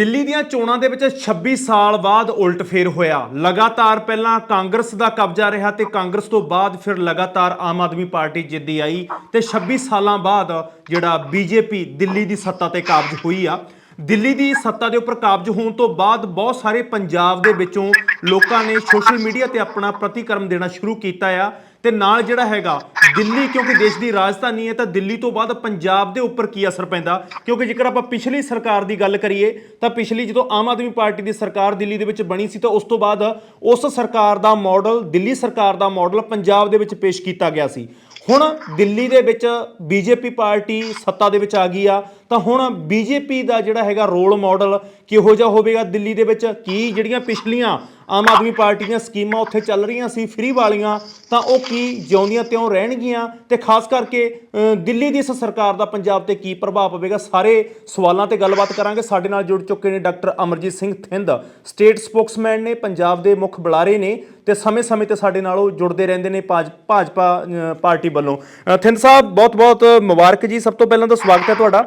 ਦਿੱਲੀ ਦੀਆਂ ਚੋਣਾਂ ਦੇ ਵਿੱਚ 26 ਸਾਲ ਬਾਅਦ ਉਲਟ ਫੇਰ ਹੋਇਆ। ਲਗਾਤਾਰ ਪਹਿਲਾਂ ਕਾਂਗਰਸ ਦਾ ਕਬਜ਼ਾ ਰਿਹਾ ਤੇ ਕਾਂਗਰਸ ਤੋਂ ਬਾਅਦ ਫਿਰ ਲਗਾਤਾਰ ਆਮ ਆਦਮੀ ਪਾਰਟੀ ਜਿੱਦੀ ਆਈ ਤੇ 26 ਸਾਲਾਂ ਬਾਅਦ ਜਿਹੜਾ ਬੀਜੇਪੀ ਦਿੱਲੀ ਦੀ ਸੱਤਾ ਤੇ ਕਾਬਜ ਹੋਈ ਆ। ਦਿੱਲੀ ਦੀ ਸੱਤਾ ਦੇ ਉੱਪਰ ਕਾਬਜ ਹੋਣ ਤੋਂ ਬਾਅਦ ਬਹੁਤ ਸਾਰੇ ਪੰਜਾਬ ਦੇ ਵਿੱਚੋਂ ਲੋਕਾਂ ਨੇ ਸੋਸ਼ਲ ਮੀਡੀਆ ਤੇ ਆਪਣਾ ਪ੍ਰਤੀਕਰਮ ਦੇਣਾ ਸ਼ੁਰੂ ਕੀਤਾ ਆ। ਤੇ ਨਾਲ ਜਿਹੜਾ ਹੈਗਾ, ਦਿੱਲੀ, ਕਿਉਂਕਿ ਦੇਸ਼ ਦੀ ਰਾਜਧਾਨੀ ਹੈ, ਤਾਂ ਦਿੱਲੀ ਤੋਂ ਬਾਅਦ ਪੰਜਾਬ ਦੇ ਉੱਪਰ ਕੀ ਅਸਰ ਪੈਂਦਾ? ਕਿਉਂਕਿ ਜੇਕਰ ਆਪਾਂ ਪਿਛਲੀ ਸਰਕਾਰ ਦੀ ਗੱਲ ਕਰੀਏ, ਤਾਂ ਪਿਛਲੀ ਜਦੋਂ ਆਮ ਆਦਮੀ ਪਾਰਟੀ ਦੀ ਸਰਕਾਰ ਦਿੱਲੀ ਦੇ ਵਿੱਚ ਬਣੀ ਸੀ, ਤਾਂ ਉਸ ਤੋਂ ਬਾਅਦ ਉਸ ਸਰਕਾਰ ਦਾ ਮਾਡਲ ਦਿੱਲੀ ਸਰਕਾਰ ਦਾ ਮਾਡਲ ਪੰਜਾਬ ਦੇ ਵਿੱਚ ਪੇਸ਼ ਕੀਤਾ ਗਿਆ ਸੀ। ਹੁਣ ਦਿੱਲੀ ਦੇ ਵਿੱਚ ਬੀਜੇਪੀ ਪਾਰਟੀ ਸੱਤਾ ਦੇ ਵਿੱਚ ਆ ਗਈ ਆ, ਤਾਂ ਹੁਣ ਬੀਜੇਪੀ ਦਾ ਜਿਹੜਾ ਹੈਗਾ ਰੋਲ ਮਾਡਲ ਕਿਹੋ ਜਿਹਾ ਹੋਵੇਗਾ ਦਿੱਲੀ ਦੇ ਵਿੱਚ? ਕੀ ਜਿਹੜੀਆਂ ਪਿਛਲੀਆਂ ਆਮ ਆਦਮੀ ਪਾਰਟੀ ਦੀਆਂ ਸਕੀਮਾਂ ਉੱਥੇ ਚੱਲ ਰਹੀਆਂ ਸੀ ਫ੍ਰੀ ਵਾਲੀਆਂ, ਤਾਂ ਉਹ ਕੀ ਜਿਉਂਦੀਆਂ ਤਿਉਂ ਰਹਿਣਗੀਆਂ? ਤੇ ਖਾਸ ਕਰਕੇ ਦਿੱਲੀ ਦੀ ਇਸ ਸਰਕਾਰ ਦਾ ਪੰਜਾਬ ਤੇ ਕੀ ਪ੍ਰਭਾਵ ਪਵੇਗਾ? ਸਾਰੇ ਸਵਾਲਾਂ ਤੇ ਗੱਲਬਾਤ ਕਰਾਂਗੇ। ਸਾਡੇ ਨਾਲ ਜੁੜ ਚੁੱਕੇ ਨੇ doctor Amarjit Singh Thind, state spokesman ਨੇ, ਪੰਜਾਬ ਦੇ ਮੁੱਖ ਬੁਲਾਰੇ ਨੇ, ਤੇ ਸਮੇਂ-ਸਮੇਂ ਤੇ ਸਾਡੇ ਨਾਲ ਉਹ ਜੁੜਦੇ ਰਹਿੰਦੇ ਨੇ ਭਾਜ- ਭਾਜਪਾ ਪਾਰਟੀ ਵੱਲੋਂ। ਥਿੰਦ ਸਾਹਿਬ, ਬਹੁਤ-ਬਹੁਤ ਮੁਬਾਰਕ ਜੀ। ਸਭ ਤੋਂ ਪਹਿਲਾਂ ਤਾਂ ਸਵਾਗਤ ਹੈ ਤੁਹਾਡਾ।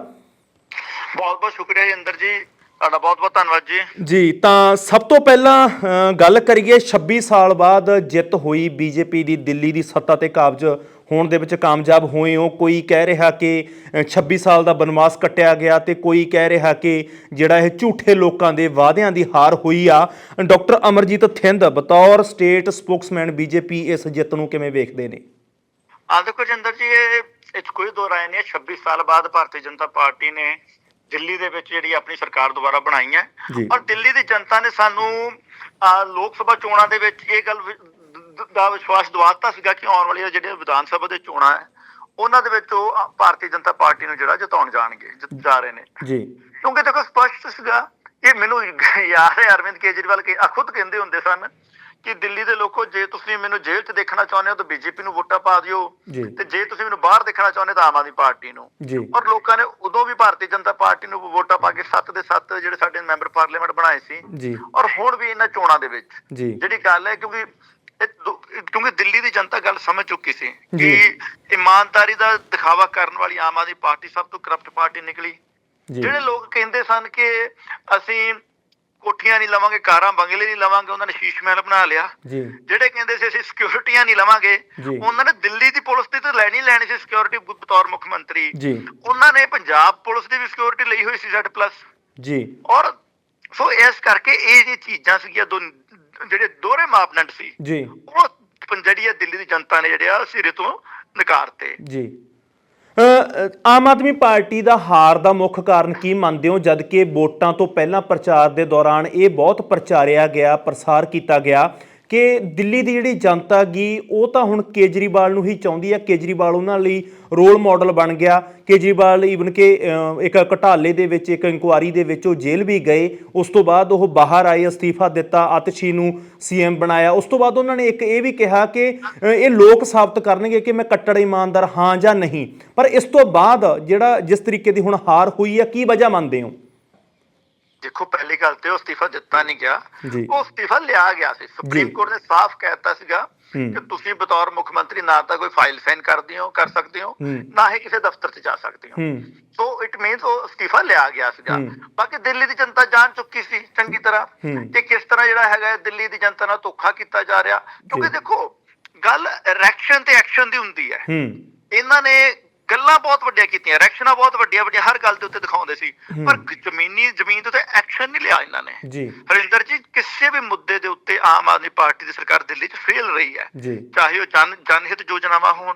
ਬਹੁਤ ਬਹੁਤ ਸ਼ੁਕਰੀਆ ਜੀ ਅੰਦਰ ਜੀ। ਤੁਹਾਡਾ ਬਹੁਤ ਬਹੁਤ ਧੰਨਵਾਦ ਜੀ। ਜੀ ਤਾਂ ਸਭ ਤੋਂ ਪਹਿਲਾਂ ਗੱਲ ਕਰੀਏ 26 ਸਾਲ ਬਾਅਦ ਜਿੱਤ ਹੋਈ ਬੀਜੇਪੀ ਦੀ ਦਿੱਲੀ ਦੀ ਸੱਤਾ ਤੇ ਕਾਬਜ ਹੋਣ ਦੇ ਵਿੱਚ ਕਾਮਯਾਬ ਹੋਏ ਹੋ। ਕੋਈ ਕਹਿ ਰਿਹਾ ਕਿ ਅ, 26 ਸਾਲ ਦਾ ਬਨਵਾਸ ਕੱਟਿਆ ਗਿਆ ਤੇ ਕੋਈ ਕਹਿ ਰਿਹਾ ਕਿ ਜਿਹੜਾ ਇਹ ਝੂਠੇ ਲੋਕਾਂ ਦੇ ਵਾਅਦਿਆਂ ਦੀ ਹਾਰ ਹੋਈ ਆ। ਡਾਕਟਰ ਅਮਰਜੀਤ ਥਿੰਦ ਬਤੌਰ ਸਟੇਟ ਸਪੋਕਸਮੈਨ ਬੀਜੇਪੀ ਇਸ ਜਿੱਤ ਨੂੰ ਕਿਵੇਂ ਵੇਖਦੇ ਨੇ? ਆ ਦੇਖੋ ਜੀ ਅੰਦਰ ਜੀ ਇਹ ਇਹ ਕੋਈ ਦੋ ਰਾਏ ਨਹੀਂ ਹੈ। 26 ਸਾਲ ਬਾਅਦ ਭਾਰਤੀ ਜਨਤਾ ਪਾਰਟੀ ਨੇ ਦਿੱਲੀ ਦੇ ਵਿੱਚ ਜਿਹੜੀ ਆਪਣੀ ਸਰਕਾਰ ਦੁਬਾਰਾ ਬਣਾਈ ਹੈ। ਔਰ ਦਿੱਲੀ ਦੀ ਜਨਤਾ ਨੇ ਸਾਨੂੰ ਆ, ਲੋਕ ਸਭਾ ਚੋਣਾਂ ਦੇ ਵਿੱਚ ਇਹ ਗੱਲ ਦ- ਵਿਸ਼ਵਾਸ ਦਿਵਾਤਾ ਸੀਗਾ ਕਿ ਆਉਣ ਵਾਲੀਆਂ ਜਿਹੜੀਆਂ ਵਿਧਾਨ ਸਭਾ ਦੇ ਚੋਣਾਂ ਹੈ ਉਹਨਾਂ ਦੇ ਵਿੱਚ ਉਹ ਭਾਰਤੀ ਜਨਤਾ ਪਾਰਟੀ ਨੂੰ ਜਿਹੜਾ ਜਿਤਾਉਣ ਜਾਣਗੇ ਜਿ- ਰਹੇ ਨੇ। ਜੀ। ਕਿਉਂਕਿ ਦੇਖੋ ਸਪਸ਼ਟ ਸੀਗਾ ਇਹ ਮੈਨੂੰ ਯਾਦ ਹੈ ਅਰਵਿੰਦ ਕੇਜਰੀਵਾਲ ਕੇ ਆ ਖੁਦ ਕਹਿੰਦੇ ਹੁੰਦੇ ਸਨ ਕਿ ਦਿੱਲੀ ਦੇ ਲੋਕੋ ਜੇ ਤੁਸੀਂ ਮੈਨੂੰ ਜੇਲ੍ਹ 'ਚ ਦੇਖਣਾ ਚਾਹੁੰਦੇ ਹੋ ਤਾਂ ਬੀਜੇਪੀ ਨੂੰ ਵੋਟਾਂ ਪਾ ਦਿਓ। ਤੇ ਜੇ ਤੁਸੀਂ ਮੈਨੂੰ ਬਾਹਰ ਦੇਖਣਾ ਚਾਹੁੰਦੇ ਤਾਂ ਆਮ ਆਦਮੀ ਪਾਰਟੀ ਨੂੰ। ਔਰ ਲੋਕਾਂ ਨੇ ਉਦੋਂ ਵੀ ਭਾਰਤੀ ਜਨਤਾ ਪਾਰਟੀ ਨੂੰ ਵੋਟਾਂ ਪਾ ਕੇ 7 ਦੇ 7 ਜਿਹੜੇ ਸਾਡੇ ਮੈਂਬਰ ਪਾਰਲੀਮੈਂਟ ਬਣਾਏ ਸੀ। ਔਰ ਹੁਣ ਵੀ ਇਹਨਾਂ ਚੋਣਾਂ ਦੇ ਵਿੱਚ। ਜਿਹੜੀ ਗੱਲ ਹੈ ਕਿਉਂਕਿ ਕਿਉਂਕਿ ਦਿੱਲੀ ਦੀ ਜਨਤਾ ਗੱਲ ਸਮਝ ਚੁੱਕੀ ਸੀ। ਕਿ ਇਮਾਨਦਾਰੀ ਦਾ ਦਿਖਾਵਾ ਕਰਨ ਵਾਲੀ ਆਮ ਆਦਮੀ ਪਾਰਟੀ ਸਭ ਤੋਂ ਕਰਪਟ ਪਾਰਟੀ ਨਿਕਲੀ। ਜਿਹੜੇ ਲੋਕ ਕਹਿੰਦੇ ਸਨ ਕਿ ਅਸੀਂ ਕੋਠੀਆਂ ਨਹੀਂ ਲਵਾਂਗੇ ਕਾਰਾਂ ਬੰਗਲੇ ਨਹੀਂ ਲਵਾਂਗੇ ਉਹਨਾਂ ਨੇ ਸ਼ੀਸ਼ ਮਹਿਲ ਬਣਾ ਲਿਆ। ਜੀ। ਜਿਹੜੇ ਕਹਿੰਦੇ ਸੀ ਅਸੀਂ ਸਿਕਿਉਰਿਟੀਆਂ ਨਹੀਂ ਲਵਾਂਗੇ। ਉਹਨਾਂ ਨੇ ਦਿੱਲੀ ਦੀ ਪੁਲਿਸ ਦੀ ਤਾਂ ਲੈਣੀ ਲੈਣੀ ਸੀ ਸਿਕਿਉਰਿਟੀ ਬਤੌਰ ਮੁੱਖ ਮੰਤਰੀ। ਜੀ। ਉਹਨਾਂ ਨੇ ਪੰਜਾਬ ਪੁਲਿਸ ਦੀ ਵੀ ਸਿਕਿਉਰਿਟੀ ਲਈ ਹੋਈ ਸੀ Z ਪਲੱਸ ਜੀ। ਔਰ ਸੋ ਇਸ ਕਰਕੇ ਇਹ ਜੇ ਚੀਜ਼ਾਂ ਸੀਗੀਆਂ ਦੋ ਜਿਹੜੇ ਦੋਹਰੇ ਮਾਪਦੰਡ ਸੀ ਜੀ। ਉਹ ਜਿਹੜੀ ਦਿੱਲੀ ਦੀ ਜਨਤਾ ਨੇ ਜਿਹੜੇ ਆ ਸਿਰੇ ਤੋਂ ਨਕਾਰਤੇ। ਜੀ। ਆਮ ਆਦਮੀ ਪਾਰਟੀ ਦਾ ਹਾਰ ਦਾ ਮੁੱਖ ਕਾਰਨ ਕੀ ਮੰਨਦੇ ਹੋ? ਜਦ ਕਿ ਵੋਟਾਂ ਤੋਂ ਪਹਿਲਾਂ ਪ੍ਰਚਾਰ ਦੇ ਦੌਰਾਨ ਇਹ ਬਹੁਤ ਪ੍ਰਚਾਰਿਆ ਗਿਆ, ਪ੍ਰਸਾਰ ਕੀਤਾ ਗਿਆ। ਕਿ ਦਿੱਲੀ ਦੀ ਜਿਹੜੀ ਜਨਤਾ ਗੀ, ਉਹ ਤਾਂ ਹੁਣ ਕੇਜਰੀਵਾਲ ਨੂੰ ਹੀ ਚਾਹੁੰਦੀ ਹੈ ਕੇਜਰੀਵਾਲ ਉਹਨਾਂ ਲਈ ਰੋਲ ਮਾਡਲ ਬਣ ਗਿਆ। ਕੇਜਰੀਵਾਲ ਈਵਨ ਕਿ ਇੱਕ ਘਟਾਲੇ ਦੇ ਵਿੱਚ, ਇੱਕ ਇਨਕੁਆਰੀ ਦੇ ਵਿੱਚ ਉਹ ਜੇਲ੍ਹ ਵੀ ਗਏ। ਉਸ ਤੋਂ ਬਾਅਦ ਉਹ ਬਾਹਰ ਆਏ, ਅਸਤੀਫਾ ਦਿੱਤਾ, ਆਤਸ਼ੀ ਨੂੰ ਸੀਐਮ ਬਣਾਇਆ। ਉਸ ਤੋਂ ਬਾਅਦ ਉਹਨਾਂ ਨੇ ਇੱਕ ਇਹ ਵੀ ਕਿਹਾ ਕਿ ਇਹ ਲੋਕ ਸਾਬਤ ਕਰਨਗੇ ਕਿ ਮੈਂ ਕੱਟੜ ਇਮਾਨਦਾਰ ਹਾਂ ਜਾਂ ਨਹੀਂ। ਪਰ ਇਸ ਤੋਂ ਬਾਅਦ ਜਿਹੜਾ ਜਿਸ ਤਰੀਕੇ ਦੀ ਹੁਣ ਹਾਰ ਹੋਈ ਹੈ ਕੀ ਵਜ੍ਹਾ ਮੰਨਦੇ ਹੋ? ਦੇਖੋ ਪਹਿਲੀ ਗੱਲ ਤੇ ਉਹ ਅਸਤੀਫਾ ਦਿੱਤਾ ਨਹੀਂ ਗਿਆ। ਉਹ ਅਸਤੀਫਾ ਲਿਆ ਗਿਆ ਸੀ ਸੁਪਰੀਮ। ਕੋਰਟ ਨੇ ਸਾਫ਼ ਕਹਿਤਾ ਸੀਗਾ। ਕਿ ਤੁਸੀਂ ਬਤੌਰ ਮੁੱਖ ਮੰਤਰੀ ਨਾ ਤਾਂ ਕੋਈ ਫਾਈਲ ਸਾਈਨ ਕਰਦੇ ਹੋ ਕਰ ਸਕਦੇ ਹੋ। ਨਾ ਹੀ ਕਿਸੇ ਦਫ਼ਤਰ 'ਚ ਜਾ ਸਕਦੇ ਹੋ ਸੋ ਇਟ ਮੀਨਸ ਉਹ ਅਸਤੀਫਾ ਲਿਆ ਗਿਆ ਸੀਗਾ। ਬਾਕੀ ਦਿੱਲੀ ਦੀ ਜਨਤਾ ਜਾਣ ਚੁੱਕੀ ਸੀ ਚੰਗੀ ਤਰ੍ਹਾਂ। ਕਿ ਕਿਸ ਤਰ੍ਹਾਂ ਜਿਹੜਾ ਹੈਗਾ ਦਿੱਲੀ ਦੀ ਜਨਤਾ ਨਾਲ ਧੋਖਾ ਕੀਤਾ ਜਾ ਰਿਹਾ ਕਿਉਂਕਿ। ਦੇਖੋ ਗੱਲ ਰਿਐਕਸ਼ਨ ਤੇ ਐਕਸ਼ਨ ਦੀ ਹੁੰਦੀ ਹੂੰ ਇਹਨਾਂ ਨੇ ਗੱਲਾਂ ਬਹੁਤ ਵੱਡੀਆਂ ਕੀਤੀਆਂ ਰਿਐਕਸ਼ਨਾਂ ਬਹੁਤ ਵੱਡੀਆਂ ਵੱਡੀਆਂ ਹਰ ਗੱਲ ਦੇ ਉੱਤੇ ਦਿਖਾਉਂਦੇ ਸੀ। ਪਰ ਜ਼ਮੀਨੀ ਜ਼ਮੀਨ ਦੇ ਉੱਤੇ ਐਕਸ਼ਨ ਨਹੀਂ ਲਿਆ ਇਹਨਾਂ ਨੇ। ਜੀ। ਹਰਿੰਦਰ ਜੀ ਕਿਸੇ ਵੀ ਮੁੱਦੇ ਦੇ ਉੱਤੇ ਆਮ ਆਦਮੀ ਪਾਰਟੀ ਦੀ ਸਰਕਾਰ ਦਿੱਲੀ 'ਚ ਫੇਲ ਰਹੀ ਹੈ। ਚਾਹੇ ਉਹ ਜਨ ਜਨਹਿਤ ਯੋਜਨਾਵਾਂ ਹੋਣ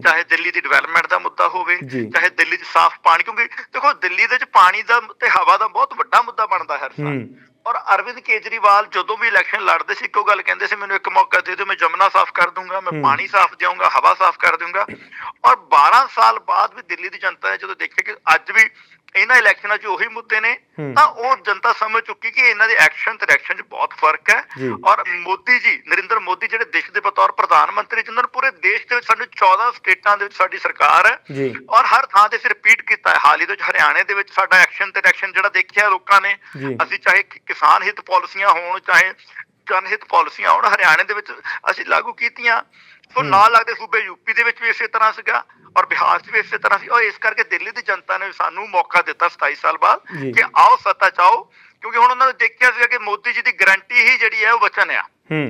ਚਾਹੇ ਦਿੱਲੀ ਦੀ ਡਿਵੈਲਪਮੈਂਟ ਦਾ ਮੁੱਦਾ ਹੋਵੇ। ਚਾਹੇ ਦਿੱਲੀ 'ਚ ਸਾਫ਼ ਪਾਣੀ ਕਿਉਂਕਿ ਦੇਖੋ ਦਿੱਲੀ ਦੇ ਵਿੱਚ ਪਾਣੀ ਦਾ ਤੇ ਹਵਾ ਦਾ ਬਹੁਤ ਵੱਡਾ ਮੁੱਦਾ ਬਣਦਾ ਹੈ ਹਰ ਸਾਲ। ਔਰ ਅਰਵਿੰਦ ਕੇਜਰੀਵਾਲ ਜਦੋਂ ਵੀ ਇਲੈਕਸ਼ਨ ਲੜਦੇ ਸੀ ਇੱਕੋ ਗੱਲ ਕਹਿੰਦੇ ਸੀ ਮੈਨੂੰ ਇੱਕ ਮੌਕਾ ਦੇ ਦਿਓ ਮੈਂ ਜਮਨਾ ਸਾਫ਼ ਕਰ ਦੂੰਗਾ ਮੈਂ। ਪਾਣੀ ਸਾਫ਼ ਦੇਵਾਂਗਾ ਹਵਾ ਸਾਫ਼ ਕਰ ਦੂੰਗਾ ਔਰ 12 ਸਾਲ ਬਾਅਦ ਵੀ ਦਿੱਲੀ ਦੀ ਜਨਤਾ ਨੇ ਜਦੋਂ ਦੇਖਿਆ ਕਿ ਅੱਜ ਵੀ ਇਹਨਾਂ ਇਲੈਕਸ਼ਨਾਂ 'ਚ ਉਹੀ ਮੁੱਦੇ ਨੇ। ਤਾਂ ਉਹ ਜਨਤਾ ਸਮਝ ਚੁੱਕੀ ਕਿ ਇਹਨਾਂ ਦੇ ਐਕਸ਼ਨ ਤੇ ਰਿਐਕਸ਼ਨ 'ਚ ਬਹੁਤ ਫ਼ਰਕ ਹੈ। ਔਰ ਮੋਦੀ ਜੀ ਨਰਿੰਦਰ ਮੋਦੀ ਜਿਹੜੇ ਦੇਸ਼ ਦੇ ਬਤੌਰ ਪ੍ਰਧਾਨ ਮੰਤਰੀ ਜਿਨ੍ਹਾਂ ਨੇ ਪੂਰੇ ਦੇਸ਼ ਦੇ ਵਿੱਚ ਸਾਨੂੰ 14 ਸਟੇਟਾਂ ਦੇ ਵਿੱਚ ਸਾਡੀ ਸਰਕਾਰ ਹੈ ਔਰ ਹਰ ਥਾਂ ਤੇ ਰਿਪੀਟ ਕੀਤਾ ਹੈ ਹਾਲ ਹੀ ਦੇ ਵਿੱਚ ਹਰਿਆਣੇ ਦੇ ਵਿੱਚ ਸਾਡਾ ਐਕਸ਼ਨ ਤੇ ਰਿਐਕਸ਼ਨ ਜਿਹੜਾ ਦੇਖਿਆ ਲੋਕਾਂ ਨੇ। ਅਸੀਂ ਚਾਹੇ ਕਿਸਾਨ ਹਿੱਤ ਪਾਲਿਸੀਆਂ ਹੋਣ ਚਾਹੇ ਜਨਹਿਤ ਪਾਲਿਸੀਆਂ ਆਉਣ ਹਰਿਆਣੇ ਦੇ ਵਿੱਚ ਅਸੀਂ ਲਾਗੂ ਕੀਤੀਆਂ ਸੋ ਨਾਲ ਲੱਗਦੇ ਸੂਬੇ ਯੂਪੀ ਦੇ ਵਿੱਚ ਵੀ ਇਸੇ ਤਰ੍ਹਾਂ ਸੀਗਾ ਔਰ ਬਿਹਾਰ 'ਚ ਵੀ ਇਸੇ ਤਰ੍ਹਾਂ ਸੀ। ਔਰ ਇਸ ਕਰਕੇ ਦਿੱਲੀ ਦੀ ਜਨਤਾ ਨੇ ਸਾਨੂੰ ਮੌਕਾ ਦਿੱਤਾ 27 ਸਾਲ। ਬਾਅਦ ਕਿ ਆਓ ਸੱਤਾ ਚਾਓ ਕਿਉਂਕਿ ਹੁਣ ਉਹਨਾਂ ਨੇ ਦੇਖਿਆ ਸੀਗਾ ਕਿ ਮੋਦੀ ਜੀ ਦੀ ਗਾਰੰਟੀ ਹੀ ਜਿਹੜੀ ਹੈ ਉਹ ਵਚਨ ਆ।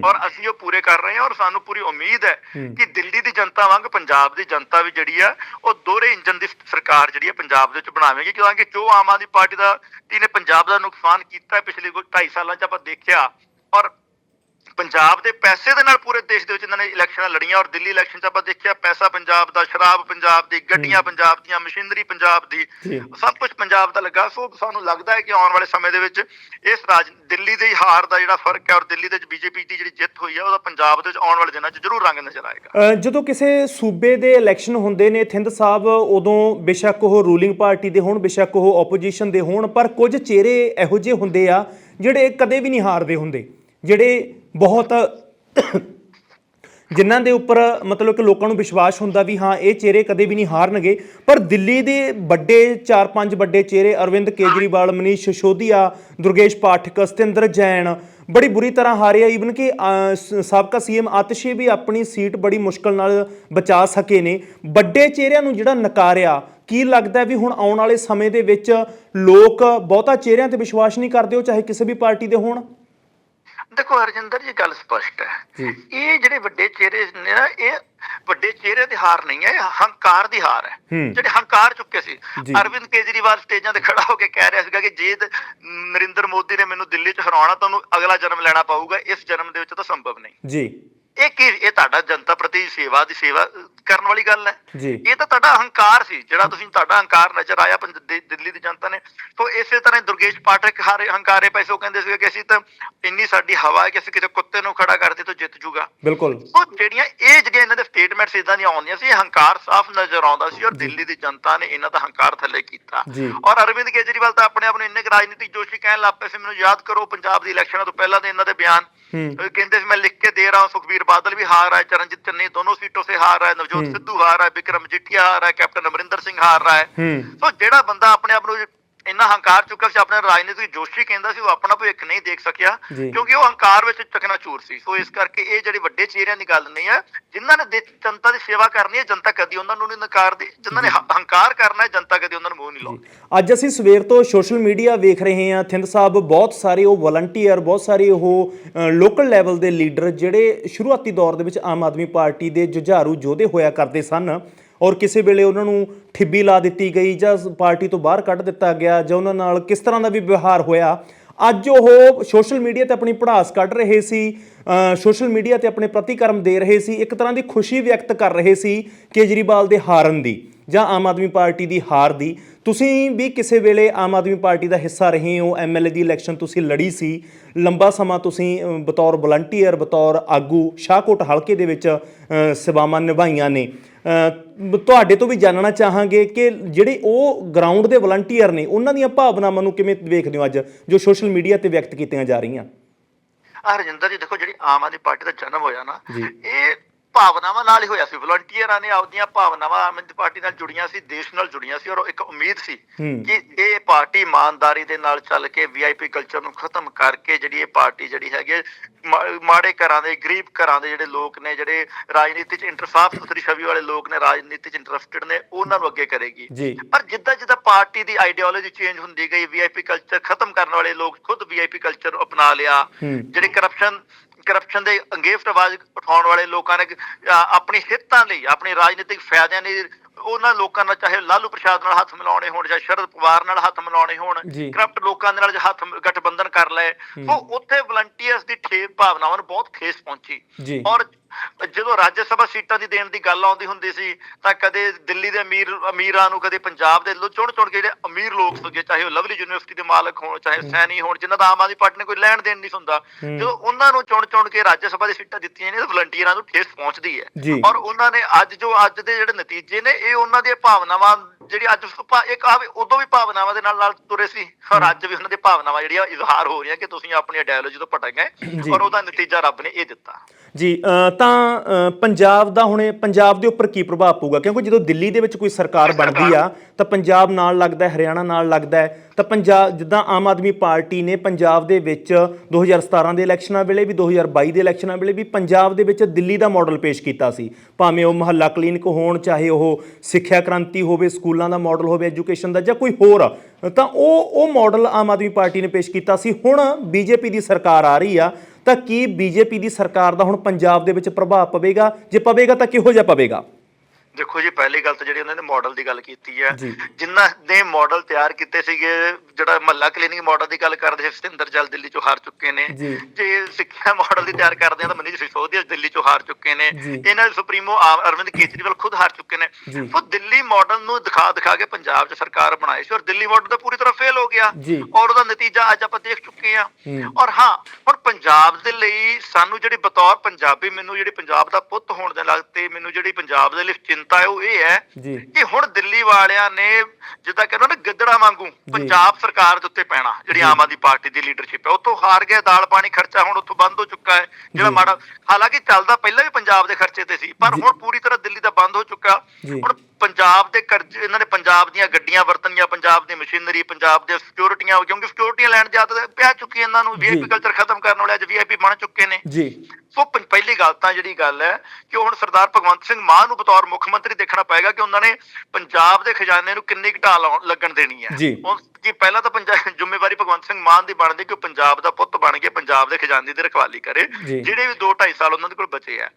ਔਰ ਅਸੀਂ ਉਹ ਪੂਰੇ ਕਰ ਰਹੇ ਹਾਂ ਔਰ ਸਾਨੂੰ ਪੂਰੀ ਉਮੀਦ ਹੈ। ਕਿ ਦਿੱਲੀ ਦੀ ਜਨਤਾ ਵਾਂਗ ਪੰਜਾਬ ਦੀ ਜਨਤਾ ਵੀ ਜਿਹੜੀ ਆ ਉਹ ਦੋਹਰੇ ਇੰਜਨ ਦੀ ਸਰਕਾਰ ਜਿਹੜੀ ਹੈ ਪੰਜਾਬ ਦੇ ਵਿੱਚ ਬਣਾਵੇਗੀ। ਕਿਉਂਕਿ ਜੋ ਆਮ ਆਦਮੀ ਪਾਰਟੀ ਦਾ ਟੀ ਨੇ ਪੰਜਾਬ ਦਾ ਨੁਕਸਾਨ ਕੀਤਾ ਪਿਛਲੇ ਕੋਈ 2.5 ਸਾਲਾਂ 'ਚ ਆਪਾਂ ਦੇਖਿਆ ਔਰ ਪੰਜਾਬ ਦੇ ਪੈਸੇ ਦੇ ਨਾਲ ਪੂਰੇ ਦੇਸ਼ ਦੇ ਵਿੱਚ ਇਹਨਾਂ ਨੇ ਇਲੈਕਸ਼ਨਾਂ ਲੜੀਆਂ ਔਰ ਦਿੱਲੀ ਇਲੈਕਸ਼ਨ 'ਚ ਆਪਾਂ ਦੇਖਿਆ ਪੈਸਾ ਪੰਜਾਬ ਦਾ ਸ਼ਰਾਬ ਪੰਜਾਬ ਦੀ ਗੱਡੀਆਂ ਪੰਜਾਬ ਦੀਆਂ ਮਸ਼ੀਨਰੀ ਪੰਜਾਬ ਦੀ। ਸਭ ਕੁਝ ਪੰਜਾਬ ਦਾ ਲੱਗਾ। ਸੋ ਸਾਨੂੰ ਲੱਗਦਾ ਹੈ ਕਿ ਆਉਣ ਵਾਲੇ ਸਮੇਂ ਦੇ ਵਿੱਚ ਇਸ ਰਾਜ ਦਿੱਲੀ ਦੀ ਹਾਰ ਦਾ ਜਿਹੜਾ ਫ਼ਰਕ ਹੈ ਔਰ ਦਿੱਲੀ ਦੇ ਵਿੱਚ ਬੀਜੇਪੀ ਦੀ ਜਿਹੜੀ ਜਿੱਤ ਹੋਈ ਹੈ ਉਹਦਾ ਪੰਜਾਬ ਦੇ ਵਿੱਚ ਆਉਣ ਵਾਲੇ ਦਿਨਾਂ 'ਚ ਜ਼ਰੂਰ ਰੰਗ ਨਜ਼ਰ ਆਏਗਾ। ਜਦੋਂ ਕਿਸੇ ਸੂਬੇ ਦੇ ਇਲੈਕਸ਼ਨ ਹੁੰਦੇ ਨੇ ਥਿੰਦ ਸਾਹਿਬ ਉਦੋਂ ਬੇਸ਼ੱਕ ਉਹ ਰੂਲਿੰਗ ਪਾਰਟੀ ਦੇ ਹੋਣ ਬੇਸ਼ੱਕ ਉਹ ਆਪੋਜੀਸ਼ਨ ਦੇ ਹੋਣ ਪਰ ਕੁਝ ਚਿਹਰੇ ਇਹੋ ਜਿਹੇ ਹੁੰਦੇ ਆ ਜਿਹੜੇ ਕਦੇ ਵੀ ਨਹੀਂ ਹਾਰਦੇ ਹੁੰਦੇ ਜਿਹੜੇ ਬਹੁਤ ਜਿਨ੍ਹਾਂ ਦੇ ਉੱਪਰ ਮਤਲਬ ਕਿ ਲੋਕਾਂ ਨੂੰ ਵਿਸ਼ਵਾਸ ਹੁੰਦਾ ਵੀ ਹਾਂ ਇਹ ਚਿਹਰੇ ਕਦੇ ਵੀ ਨਹੀਂ ਹਾਰਨਗੇ। ਪਰ ਦਿੱਲੀ ਦੇ ਵੱਡੇ 4-5 ਵੱਡੇ ਚਿਹਰੇ ਅਰਵਿੰਦ ਕੇਜਰੀਵਾਲ ਮਨੀਸ਼ ਸਿਸੋਦੀਆ ਦੁਰਗੇਸ਼ ਪਾਠਕ ਸਤਿੰਦਰ ਜੈਨ ਬੜੀ ਬੁਰੀ ਤਰ੍ਹਾਂ ਹਾਰੇ ਆ ਈਵਨ ਕਿ ਅ, ਸ- ਸਾਬਕਾ ਸੀਐਮ ਆਤਸ਼ੀ ਵੀ ਆਪਣੀ ਸੀਟ ਬੜੀ ਮੁਸ਼ਕਲ ਨਾਲ ਬਚਾ ਸਕੇ ਨੇ। ਵੱਡੇ ਚਿਹਰਿਆਂ ਨੂੰ ਜਿਹੜਾ ਨਕਾਰਿਆ ਕੀ ਲੱਗਦਾ ਵੀ ਹੁਣ ਆਉਣ ਵਾਲੇ ਸਮੇਂ ਦੇ ਵਿੱਚ ਲੋਕ ਬਹੁਤਾ ਚਿਹਰਿਆਂ ਤੇ ਵਿਸ਼ਵਾਸ ਨਹੀਂ ਕਰਦੇ ਉਹ ਚਾਹੇ ਕਿਸੇ ਵੀ ਪਾਰਟੀ ਦੇ ਹੋਣ? ਦੇਖੋ ਹਰਜਿੰਦਰ ਜੀ ਗੱਲ ਸਪਸ਼ਟ ਹੈ। ਇਹ ਜਿਹੜੇ ਵੱਡੇ ਚਿਹਰੇ ਨੇ ਨਾ ਇਹ ਵੱਡੇ ਚਿਹਰੇ ਦੀ ਹਾਰ ਨਹੀਂ ਹੈ ਇਹ ਹੰਕਾਰ ਦੀ ਹਾਰ ਹੈ। ਜਿਹੜੇ ਹੰਕਾਰ ਚੁੱਕੇ ਸੀ। ਅਰਵਿੰਦ ਕੇਜਰੀਵਾਲ ਸਟੇਜਾਂ ਤੇ ਖੜਾ ਹੋ ਕੇ ਕਹਿ ਰਿਹਾ ਸੀਗਾ ਕਿ ਜੇ ਨਰਿੰਦਰ ਮੋਦੀ ਨੇ ਮੈਨੂੰ ਦਿੱਲੀ 'ਚ ਹਰਾਉਣਾ ਤਾਂ ਉਹਨੂੰ ਅਗਲਾ ਜਨਮ ਲੈਣਾ ਪਊਗਾ ਇਸ ਜਨਮ ਦੇ ਵਿੱਚ ਤਾਂ ਸੰਭਵ ਨਹੀਂ ਜੀ ਇਹ ਕੀ ਇਹ ਤੁਹਾਡਾ ਜਨਤਾ ਪ੍ਰਤੀ ਸੇਵਾ ਦੀ ਸੇਵਾ ਕਰਨ ਵਾਲੀ ਗੱਲ ਹੈ। ਇਹ ਤਾਂ ਤੁਹਾਡਾ ਅਹੰਕਾਰ ਸੀ ਜਿਹੜਾ ਤੁਸੀਂ ਤੁਹਾਡਾ ਅਹੰਕਾਰ ਨਜ਼ਰ ਆਇਆ ਦਿੱਲੀ ਦੀ ਜਨਤਾ ਨੇ। ਤੋਂ ਇਸੇ ਤਰ੍ਹਾਂ ਦੁਰਗੇਸ਼ ਪਾਠਕ ਹਾਰੇ ਹੰਕਾਰੇ ਪੈਸੋ ਕਹਿੰਦੇ ਸੀ ਕਿ ਅਸੀਂ ਤਾਂ ਇੰਨੀ ਸਾਡੀ ਹਵਾ ਹੈ ਕਿ ਅਸੀਂ ਕਿਸੇ ਕੁੱਤੇ ਨੂੰ ਖੜਾ ਕਰਦੇ ਤਾਂ ਜਿੱਤ ਜੂਗਾ। ਬਿਲਕੁਲ। ਉਹ ਜਿਹੜੀਆਂ ਇਹ ਜਿਹੜੀਆਂ ਇਹਨਾਂ ਦੇ ਸਟੇਟਮੈਂਟਸ ਇਦਾਂ ਦੀਆਂ ਆਉਂਦੀਆਂ ਸੀ ਹੰਕਾਰ ਸਾਫ਼ ਨਜ਼ਰ ਆਉਂਦਾ ਸੀ ਔਰ ਦਿੱਲੀ ਦੀ ਜਨਤਾ ਨੇ ਇਹਨਾਂ ਦਾ ਹੰਕਾਰ ਥੱਲੇ ਕੀਤਾ। ਔਰ ਅਰਵਿੰਦ ਕੇਜਰੀਵਾਲ ਤਾਂ ਆਪਣੇ ਆਪ ਨੂੰ ਇੰਨੇ ਰਾਜਨੀਤੀ ਜੋਸ਼ੀ ਕਹਿਣ ਲੱਗ ਪਏ ਸੀ ਮੈਨੂੰ ਯਾਦ ਕਰੋ ਪੰਜਾਬ ਦੀ ਇਲੈਕਸ਼ਨਾਂ ਤੋਂ ਪਹਿਲਾਂ ਦੇ ਇਹਨਾਂ ਦੇ ਬਿਆਨ। ਕਹਿੰਦੇ ਸੀ ਮੈਂ ਲਿਖ ਕੇ ਦੇ ਰਹਾ ਹਾਂ ਸੁਖਬੀਰ सुखबीर बादल भी हार रहा है चरणजीत चन्नी दोनों सीटों से हार रहा है नवजोत हम्म। सिद्धू हार रहा है विक्रम मजिठिया हार रहा है कैप्टन अमरिंदर सिंह हार रहा है ਹੂੰ ਸੋ ਜਿਹੜਾ ਬੰਦਾ ਆਪਣੇ ਆਪ ਨੂੰ ਇੰਨਾ ਹੰਕਾਰ ਚੁੱਕਾ ਸੀ ਆਪਣੇ ਰਾਜਨੀਤਿਕ ਜੋਸ਼ੀ ਕਹਿੰਦਾ ਸੀ ਉਹ ਆਪਣਾ ਭਵਿੱਖ ਨਹੀਂ ਦੇਖ ਸਕਿਆ। ਕਿਉਂਕਿ ਉਹ ਹੰਕਾਰ ਵਿੱਚ ਚਕਨਾਚੂਰ ਸੀ। ਸੋ ਇਸ ਕਰਕੇ ਇਹ ਜਿਹੜੇ ਵੱਡੇ ਚਿਹਰਿਆਂ ਦੀ ਗੱਲ ਨਹੀਂ ਹੈ ਜਿਨ੍ਹਾਂ ਨੇ ਜਨਤਾ ਦੀ ਸੇਵਾ ਕਰਨੀ ਹੈ ਜਨਤਾ ਕਦੀ ਉਹਨਾਂ ਨੂੰ ਨਹੀਂ ਨਕਾਰਦੀ ਜਿਨ੍ਹਾਂ ਨੇ ਹੰਕਾਰ ਕਰਨਾ ਹੈ ਜਨਤਾ ਕਦੀ ਉਹਨਾਂ ਨੂੰ ਮੂੰਹ ਨਹੀਂ ਲਾਉਂਦੀ। ਅੱਜ ਅਸੀਂ ਸਵੇਰ ਤੋਂ ਸੋਸ਼ਲ ਮੀਡੀਆ ਵੇਖ ਰਹੇ ਹਾਂ ਥਿੰਦ ਸਾਹਿਬ ਬਹੁਤ ਸਾਰੇ ਉਹ ਵਲੰਟੀਅਰ ਬਹੁਤ ਸਾਰੇ ਉਹ ਲੋਕਲ ਲੈਵਲ ਦੇ ਲੀਡਰ ਜਿਹੜੇ ਸ਼ੁਰੂਆਤੀ ਦੌਰ ਦੇ ਵਿੱਚ ਆਮ ਆਦਮੀ ਪਾਰਟੀ ਦੇ ਜੁਝਾਰੂ ਯੋਧੇ ਹੋਇਆ ਕਰਦੇ ਸਨ। ਔਰ ਕਿਸੇ ਵੇਲੇ ਉਹਨਾਂ ਨੂੰ ਠਿੱਬੀ ਲਾ ਦਿੱਤੀ ਗਈ ਜਾਂ ਪਾਰਟੀ ਤੋਂ ਬਾਹਰ ਕੱਢ ਦਿੱਤਾ ਗਿਆ ਜਾਂ ਉਹਨਾਂ ਨਾਲ ਕਿਸ ਤਰ੍ਹਾਂ ਦਾ ਵੀ ਵਿਵਹਾਰ ਹੋਇਆ, ਅੱਜ ਉਹ ਸੋਸ਼ਲ ਮੀਡੀਆ ਤੇ ਆਪਣੀ ਪੜਾਸ ਕੱਢ ਰਹੇ ਸੀ ਸੋਸ਼ਲ ਮੀਡੀਆ ਤੇ ਆਪਣੇ ਪ੍ਰਤੀਕਰਮ ਦੇ ਰਹੇ ਸੀ, ਇੱਕ ਤਰ੍ਹਾਂ ਦੀ ਖੁਸ਼ੀ ਵਿਅਕਤ ਕਰ ਰਹੇ ਸੀ ਕੇਜਰੀਵਾਲ ਦੇ ਹਾਰਨ ਦੀ ਜਾਂ ਆਮ ਆਦਮੀ ਪਾਰਟੀ ਦੀ ਹਾਰ ਦੀ। ਤੁਸੀਂ ਵੀ ਕਿਸੇ ਵੇਲੇ ਆਮ ਆਦਮੀ ਪਾਰਟੀ ਦਾ ਹਿੱਸਾ ਰਹੇ ਹੋ ਐਮਐਲਏ ਦੀ ਇਲੈਕਸ਼ਨ ਤੁਸੀਂ ਲੜੀ ਸੀ, ਲੰਬਾ ਸਮਾਂ ਤੁਸੀਂ ਬਤੌਰ ਵਲੰਟੀਅਰ, ਬਤੌਰ ਆਗੂ, ਸ਼ਾਹਕੋਟ ਹਲਕੇ ਦੇ ਵਿੱਚ ਸੇਵਾਵਾਂ ਨਿਭਾਈਆਂ ਨੇ। ਤੁਹਾਡੇ ਤੋਂ ਵੀ ਜਾਣਨਾ ਚਾਹਾਂਗੇ ਕਿ ਜਿਹੜੇ ਉਹ ਗਰਾਊਂਡ ਦੇ ਵਲੰਟੀਅਰ ਨੇ ਉਹਨਾਂ ਦੀਆਂ ਭਾਵਨਾਵਾਂ ਨੂੰ ਕਿਵੇਂ ਵੇਖਦੇ ਹੋ ਅੱਜ ਜੋ ਸੋਸ਼ਲ ਮੀਡੀਆ ਤੇ ਵਿਅਕਤ ਕੀਤੀਆਂ ਜਾ ਰਹੀਆਂ ਆ ਰਜਿੰਦਰ ਜੀ ਦੇਖੋ ਜਿਹੜੀ ਆਮ ਆਦਮੀ ਪਾਰਟੀ ਦਾ ਜਨਮ ਹੋਇਆ ਨਾ। ਇਹ ਭਾਵਨਾਵਾਂ ਨਾਲ ਹੀ ਹੋਇਆ ਸੀ ਵਲੰਟੀਅਰਾਂ ਨੇ ਆਪਦੀਆਂ ਭਾਵਨਾਵਾਂ ਆਮ ਆਦਮੀ ਪਾਰਟੀ ਨਾਲ ਜੁੜੀਆਂ ਸੀ ਦੇਸ਼ ਨਾਲ ਜੁੜੀਆਂ ਸੀ ਔਰ ਇੱਕ ਉਮੀਦ ਸੀ। ਕਿ ਇਹ ਪਾਰਟੀ ਇਮਾਨਦਾਰੀ ਦੇ ਨਾਲ ਚੱਲ ਕੇ ਵੀਆਈਪੀ ਕਲਚਰ ਨੂੰ ਖਤਮ ਕਰਕੇ ਜਿਹੜੀ ਇਹ ਪਾਰਟੀ ਜਿਹੜੀ ਹੈਗੀ ਮਾੜੇ ਘਰਾਂ ਦੇ ਗਰੀਬ ਘਰਾਂ ਦੇ ਜਿਹੜੇ ਲੋਕ ਨੇ ਜਿਹੜੇ ਰਾਜਨੀਤੀ 'ਚ ਇੰਟਰਸਾਫ ਸੁਥਰੀ ਛਵੀ ਵਾਲੇ ਲੋਕ ਨੇ ਰਾਜਨੀਤੀ 'ਚ ਇੰਟਰਸਟਿਡ ਨੇ ਉਹਨਾਂ ਨੂੰ ਅੱਗੇ ਕਰੇਗੀ ਪਰ ਜਿੱਦਾਂ ਜਿੱਦਾਂ ਪਾਰਟੀ ਦੀ ਆਈਡੀਓਲੋਜੀ ਚੇਂਜ ਹੁੰਦੀ ਗਈ ਵੀਆਈਪੀ ਕਲਚਰ ਖਤਮ ਕਰਨ ਵਾਲੇ ਲੋਕ ਖੁਦ ਵੀਆਈਪੀ ਕਲਚਰ ਅਪਣਾ ਲਿਆ। ਜਿਹੜੇ ਕਰਪਸ਼ਨ ਕਰਪਸ਼ਨ ਦੇ ਅੰਗੇਫਟ ਆਵਾਜ਼ ਉਠਾਉਣ ਵਾਲੇ ਲੋਕਾਂ ਨੇ ਆਪਣੀ ਹਿੱਤਾਂ ਲਈ ਆਪਣੀ ਰਾਜਨੀਤਿਕ ਫਾਇਦਿਆਂ ਲਈ ਉਹਨਾਂ ਲੋਕਾਂ ਨਾਲ ਚਾਹੇ ਲਾਲੂ ਪ੍ਰਸ਼ਾਦ ਨਾਲ ਹੱਥ ਮਿਲਾਉਣੇ ਹੋਣ ਜਾਂ ਸ਼ਰਦ ਪਵਾਰ ਨਾਲ ਹੱਥ ਮਿਲਾਉਣੇ ਹੋਣ। ਕਰਪਟ ਲੋਕਾਂ ਦੇ ਨਾਲ ਜੇ ਹੱਥ ਗਠਬੰਧਨ ਕਰ ਲਏ ਸੋ ਉੱਥੇ ਵਲੰਟੀਅਰਸ ਦੀ ਠੇਸ ਭਾਵਨਾਵਾਂ ਨੂੰ ਬਹੁਤ ਠੇਸ ਪਹੁੰਚੀ। ਔਰ ਜਦੋਂ ਰਾਜ ਸਭਾ ਸੀਟਾਂ ਦੀ ਦੇਣ ਦੀ ਗੱਲ ਆਉਂਦੀ ਹੁੰਦੀ ਸੀ ਤਾਂ ਕਦੇ ਦਿੱਲੀ ਦੇ ਅਮੀਰ ਅਮੀਰਾਂ ਨੂੰ ਕਦੇ ਪੰਜਾਬ ਦੇ ਲੋ ਚੁਣ ਚੁਣ ਕੇ ਜਿਹੜੇ ਅਮੀਰ ਲੋਕ ਸੀਗੇ ਚਾਹੇ ਉਹ ਲਵਲੀ ਯੂਨੀਵਰਸਿਟੀ ਦੇ ਮਾਲਕ ਹੋਣ ਚਾਹੇ ਸੈਣੀ ਹੋਣ ਜਿਨ੍ਹਾਂ ਦਾ ਆਮ ਆਦਮੀ ਪਾਰਟੀ ਨੇ ਕੋਈ ਲੈਣ ਦੇਣ ਨਹੀਂ ਹੁੰਦਾ। ਜਦੋਂ ਉਹਨਾਂ ਨੂੰ ਚੁਣ ਚੁਣ ਕੇ ਰਾਜ ਸਭਾ ਦੀ ਸੀਟਾਂ ਦਿੱਤੀਆਂ ਨੇ ਤਾਂ ਵਲੰਟੀਅਰਾਂ ਨੂੰ ਠੇਸ ਪਹੁੰਚਦੀ। ਹੈ ਔਰ ਉਹਨਾਂ ਨੇ ਅੱਜ ਜੋ ਅੱਜ ਦੇ ਜਿਹੜੇ ਨਤੀਜੇ ਨੇ ਇਹ ਉਹਨਾਂ ਦੀਆਂ ਭਾਵਨਾਵਾਂ ਜਿਹੜੀ ਅੱਜ ਇੱਕ ਆ ਵੀ ਉਦੋਂ ਵੀ ਭਾਵਨਾਵਾਂ ਦੇ ਨਾਲ ਨਾਲ ਤੁਰੇ ਸੀ ਔਰ ਅੱਜ ਵੀ ਉਹਨਾਂ ਦੀ ਭਾਵਨਾਵਾਂ ਜਿਹੜੀਆਂ ਇਜ਼ਹਾਰ ਹੋ ਰਹੀਆਂ ਕਿ ਤੁਸੀਂ ਆਪਣੀ ਆਈਡੀਓਲੋਜੀ ਤੋਂ ਭਟਕ। ਗਏ ਔਰ ਉਹਦਾ ਨਤੀਜਾ ਰੱਬ ਨੇ ਇਹ ਦਿੱਤਾ ਜੀ ਤਾਂ ਪੰਜਾਬ ਦਾ ਹੁਣੇ ਪੰਜਾਬ ਦੇ ਉੱਪਰ ਕੀ ਪ੍ਰਭਾਵ ਪਊਗਾ? ਕਿਉਂਕਿ ਜਦੋਂ ਦਿੱਲੀ ਦੇ ਵਿੱਚ ਕੋਈ ਸਰਕਾਰ ਬਣਦੀ ਆ, ਤਾਂ ਪੰਜਾਬ ਨਾਲ ਲੱਗਦਾ ਹੈ, ਹਰਿਆਣਾ ਨਾਲ ਲੱਗਦਾ ਹੈ, ਤਾਂ ਪੰਜਾਬ ਜਿੱਦਾਂ ਆਮ ਆਦਮੀ ਪਾਰਟੀ ਨੇ ਪੰਜਾਬ ਦੇ ਵਿੱਚ 2017 ਦੇ ਇਲੈਕਸ਼ਨਾਂ ਵੇਲੇ ਵੀ 2022 ਦੇ ਇਲੈਕਸ਼ਨਾਂ ਵੇਲੇ ਵੀ ਪੰਜਾਬ ਦੇ ਵਿੱਚ ਦਿੱਲੀ ਦਾ ਮਾਡਲ ਪੇਸ਼ ਕੀਤਾ ਸੀ। ਭਾਵੇਂ ਉਹ ਮਹੱਲਾ ਕਲੀਨਿਕ ਹੋਣ, ਚਾਹੇ ਉਹ ਸਿੱਖਿਆ ਕ੍ਰਾਂਤੀ ਹੋਵੇ, ਸਕੂਲਾਂ ਦਾ ਮਾਡਲ ਹੋਵੇ, ਐਜੂਕੇਸ਼ਨ ਦਾ ਜਾਂ ਕੋਈ ਹੋਰ, ਤਾਂ ਉਹ ਉਹ ਮਾਡਲ ਆਮ ਆਦਮੀ ਪਾਰਟੀ ਨੇ ਪੇਸ਼ ਕੀਤਾ ਸੀ। ਹੁਣ ਬੀਜੇਪੀ ਦੀ ਸਰਕਾਰ ਆ ਰਹੀ ਆ ਤਾਂ ਕੀ ਬੀਜੇਪੀ ਦੀ ਸਰਕਾਰ ਦਾ ਹੁਣ ਪੰਜਾਬ ਦੇ ਵਿੱਚ ਪ੍ਰਭਾਵ ਪਵੇਗਾ? ਜੇ ਪਵੇਗਾ ਤਾਂ ਕਿਹੋ ਜਿਹਾ ਪਵੇਗਾ? ਦੇਖੋ ਜੀ ਪਹਿਲੀ ਗੱਲ ਤਾਂ ਜਿਹੜੀ ਉਹਨਾਂ ਨੇ ਮਾਡਲ ਦੀ ਗੱਲ ਕੀਤੀ ਹੈ। ਜਿਨ੍ਹਾਂ ਨੇ ਮਾਡਲ ਤਿਆਰ ਕੀਤੇ ਸੀਗੇ ਜਿਹੜਾ ਮਹੱਲਾ ਕਲੀਨਿਕ ਮਾਡਲ ਦੀ ਗੱਲ ਕਰਦੇ ਸੀ ਸਤਿੰਦਰ ਜਲ ਦਿੱਲੀ ਚੋਂ ਹਾਰ ਚੁੱਕੇ ਨੇ ਜੀ। ਸਿੱਖਿਆ ਮਾਡਲ ਦੀ ਤਿਆਰ ਕਰਦੇ ਆ ਤਾਂ ਮਨੀਸ਼ ਸਿਸੋਦੀਆ ਦਿੱਲੀ ਚੋਂ ਹਾਰ ਚੁੱਕੇ ਨੇ। ਇਹਨਾਂ ਦੇ ਸੁਪਰੀਮੋ ਅਰਵਿੰਦ ਕੇਜਰੀਵਾਲ ਖੁਦ ਹਾਰ ਚੁੱਕੇ ਨੇ। ਉਹ ਦਿੱਲੀ ਮਾਡਲ ਨੂੰ ਦਿਖਾ ਦਿਖਾ ਕੇ ਪੰਜਾਬ 'ਚ ਸਰਕਾਰ ਬਣਾਈ ਸੀ ਔਰ ਦਿੱਲੀ ਮਾਡਲ ਤਾਂ ਪੂਰੀ ਤਰ੍ਹਾਂ ਫੇਲ ਹੋ ਗਿਆ। ਔਰ ਉਹਦਾ ਨਤੀਜਾ ਅੱਜ ਆਪਾਂ ਦੇਖ ਚੁੱਕੇ ਆ। ਔਰ ਹਾਂ ਹੁਣ ਪੰਜਾਬ ਦੇ ਲਈ ਸਾਨੂੰ ਜਿਹੜੀ ਬਤੌਰ ਪੰਜਾਬੀ ਮੈਨੂੰ ਜਿਹੜੀ ਪੰਜਾਬ ਦਾ ਪੁੱਤ ਹੋਣ ਦੇ ਲੱਗਤੇ ਮੈਨੂੰ ਜਿਹੜੀ ਪੰਜਾਬ ਦੇ ਲਈ ਚਿੰਤਾ ਹੈ ਉਹ ਇਹ ਹੈ ਕਿ ਹੁਣ ਦਿੱਲੀ ਵਾਲਿਆਂ ਨੇ ਜਿੱਦਾਂ ਕਹਿੰਦੇ ਨਾ ਗਿੱਦੜਾ ਵਾਂਗੂ ਪੰਜਾਬ ਸਰਕਾਰ ਦੇ ਉੱਤੇ ਪੈਣਾ ਜਿਹੜੀ ਆਮ ਆਦਮੀ ਪਾਰਟੀ ਦੀ ਲੀਡਰਸ਼ਿਪ ਹੈ ਉੱਥੋਂ ਹਾਰ ਗਿਆ ਦਾਲ ਪਾਣੀ ਖਰਚਾ ਹੁਣ ਉੱਥੋਂ ਬੰਦ ਹੋ ਚੁੱਕਾ ਹੈ ਜਿਹੜਾ। ਮਾੜਾ ਹਾਲਾਂਕਿ ਚੱਲਦਾ ਪਹਿਲਾਂ ਵੀ ਪੰਜਾਬ ਦੇ ਖਰਚੇ ਤੇ ਸੀ ਪਰ। ਹੁਣ ਪੂਰੀ ਤਰ੍ਹਾਂ ਦਿੱਲੀ ਦਾ ਬੰਦ ਹੋ ਚੁੱਕਾ। ਹੁਣ ਪੰਜਾਬ ਦੇ ਕਰਜ਼ੇ ਇਹਨਾਂ ਨੇ ਪੰਜਾਬ ਦੀਆਂ ਗੱਡੀਆਂ ਵਰਤਣੀਆਂ ਪੰਜਾਬ ਦੀ ਮਸ਼ੀਨਰੀ ਪੰਜਾਬ ਦੀਆਂ ਸਿਕਿਉਰਿਟੀਆਂ ਕਿਉਂਕਿ ਸਿਕਿਉਰਿਟੀਆਂ ਲੈਣ ਦੀ ਆਦਤ ਪਿਆ ਚੁੱਕੀ ਇਹਨਾਂ ਨੂੰ ਵੀਆਈਪੀ ਕਲਚਰ ਖਤਮ ਕਰਨ ਵਾਲੇ ਅੱਜ ਵੀਆਈਪੀ ਬਣ ਚੁੱਕੇ ਨੇ। ਜੀ। ਸੋ ਪਹਿਲੀ ਗੱਲ ਤਾਂ ਜਿਹੜੀ ਗੱਲ ਹੈ ਕਿ ਹੁਣ ਸਰਦਾਰ ਭਗਵੰਤ ਸਿੰਘ ਮਾਨ ਨੂੰ ਬਤੌਰ ਮੁੱਖ ਮੰਤਰੀ ਦੇਖਣਾ ਪਏਗਾ ਕਿ ਉਹਨਾਂ ਨੇ ਪੰਜਾਬ ਦੇ ਖਜ਼ਾਨੇ ਨੂੰ ਕਿੰਨੀ ਘਟਾ ਲੱਗਣ ਦੇਣੀ ਹੈ। ਉਹ ਕਿ ਪਹਿਲਾਂ ਤਾਂ ਪੰਜਾਬ ਜ਼ਿੰਮੇਵਾਰੀ ਭਗਵੰਤ ਸਿੰਘ ਮਾਨ ਦੀ ਬਣਦੀ ਕਿ ਉਹ ਪੰਜਾਬ ਦਾ ਪੁੱਤ ਬਣ ਕੇ ਪੰਜਾਬ ਦੇ ਖਜ਼ਾਨੇ ਦੀ ਰਖਵਾਲੀ ਕਰੇ। ਜਿਹੜੇ ਵੀ 2 2.5 ਸਾਲ ਉਹਨਾਂ ਦੇ ਕੋਲ ਬਚੇ ਆ